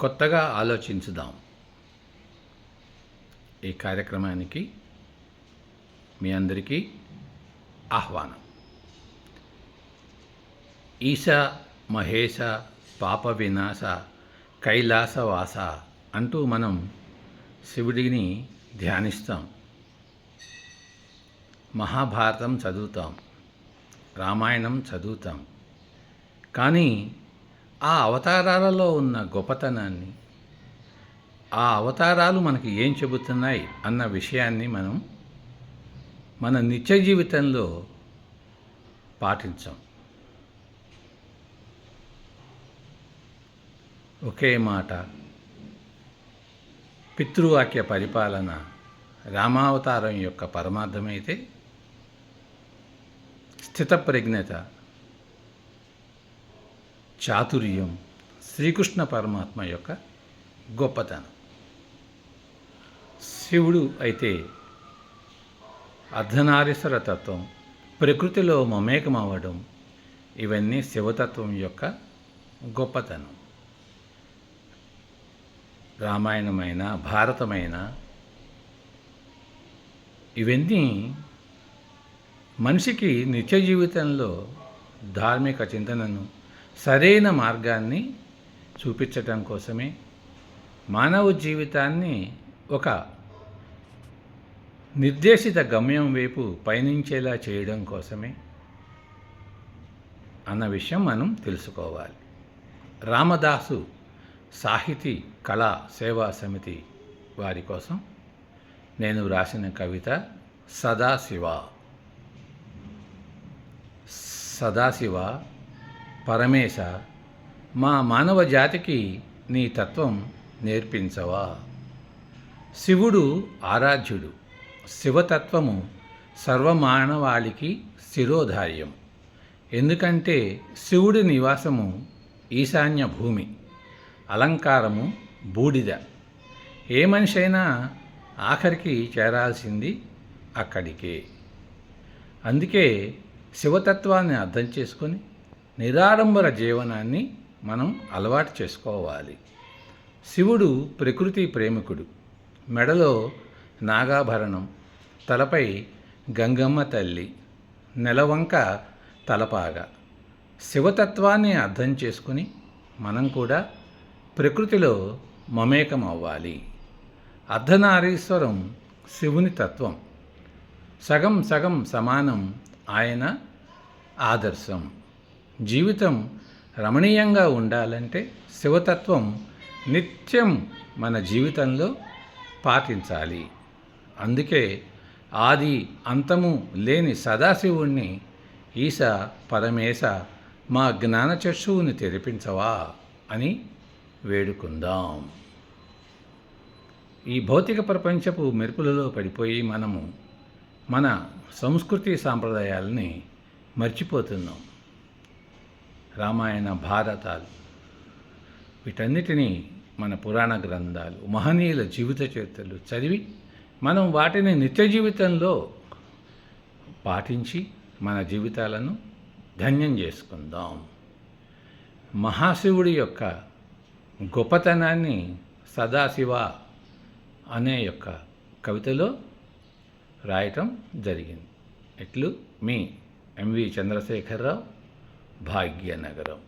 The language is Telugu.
కొత్తగా ఆలోచించుదాం. ఈ కార్యక్రమానికి మీ అందరికీ ఆహ్వానం. ఈశ మహేశ పాప వినాశ కైలాసవాస అంటూ మనం శివుడిని ధ్యానిస్తాం. మహాభారతం చదువుతాం. రామాయణం చదువుతాం. కానీ ఆ అవతారాలలో ఉన్న గొప్పతనాన్ని ఆ అవతారాలు మనకి ఏం చెబుతున్నాయి అన్న విషయాన్ని మనం మన నిత్య జీవితంలో పాటించాం. ఒకే మాట పితృవాక్య పరిపాలన రామావతారం యొక్క పరమార్థమైతే స్థితప్రజ్ఞత చాతుర్యం శ్రీకృష్ణ పరమాత్మ యొక్క గొప్పతనం. శివుడు అయితే అర్ధనారీశ్వర తత్వం ప్రకృతిలో మమేకమవ్వడం ఇవన్నీ శివతత్వం యొక్క గొప్పతనం. రామాయణమైన భారతమైన ఇవన్నీ మనిషికి నిత్య జీవితంలో ధార్మిక చింతనను సరైన మార్గాన్ని చూపించటం కోసమే మానవ జీవితాన్ని ఒక నిర్దేశిత గమ్యం వైపు పయనించేలా చేయడం కోసమే అన్న విషయం మనం తెలుసుకోవాలి. రామదాసు సాహితీ కళా సేవా సమితి వారి కోసం నేను రాసిన కవిత సదాశివ. సదాశివ పరమేశ మా మానవ జాతికి నీ తత్వం నేర్పించవా? శివుడు ఆరాధ్యుడు శివతత్వము సర్వమానవాళికి శిరోధార్యం. ఎందుకంటే శివుడి నివాసము ఈశాన్య భూమి అలంకారము బూడిద. ఏ మనిషైనా ఆఖరికి చేరాల్సింది అక్కడికే. అందుకే శివతత్వాన్ని అర్థం చేసుకొని నిరాడంబర జీవనాన్ని మనం అలవాటు చేసుకోవాలి. శివుడు ప్రకృతి ప్రేమికుడు. మెడలో నాగాభరణం తలపై గంగమ్మ తల్లి నెలవంక తలపాగా. శివతత్వాన్ని అర్థం చేసుకుని మనం కూడా ప్రకృతిలో మమేకం అవ్వాలి అర్ధనారీశ్వరం శివుని తత్వం. సగం సగం సమానం ఆయన ఆదర్శం. జీవితం రమణీయంగా ఉండాలంటే శివతత్వం నిత్యం మన జీవితంలో పాటించాలి. అందుకే ఆది అంతము లేని సదాశివుణ్ణి ఈశ పరమేశ మా జ్ఞానచక్షువుని తెరిపించవా అని వేడుకుందాం. ఈ భౌతిక ప్రపంచపు మెరుపులలో పడిపోయి మనము మన సంస్కృతి సాంప్రదాయాలని మర్చిపోతున్నాం. రామాయణ భారతాలు. వీటన్నిటినీ మన పురాణ గ్రంథాలు మహనీయుల జీవిత చరిత్రలు చదివి మనం వాటిని నిత్య జీవితంలో పాటించి మన జీవితాలను ధన్యం చేసుకుందాం. మహాశివుడి యొక్క గొప్పతనాన్ని సదాశివ అనే యొక్క కవితలో రాయటం జరిగింది. ఎట్లు? మీ ఎంవి చంద్రశేఖరరావు ഭാഗ്യനഗരം.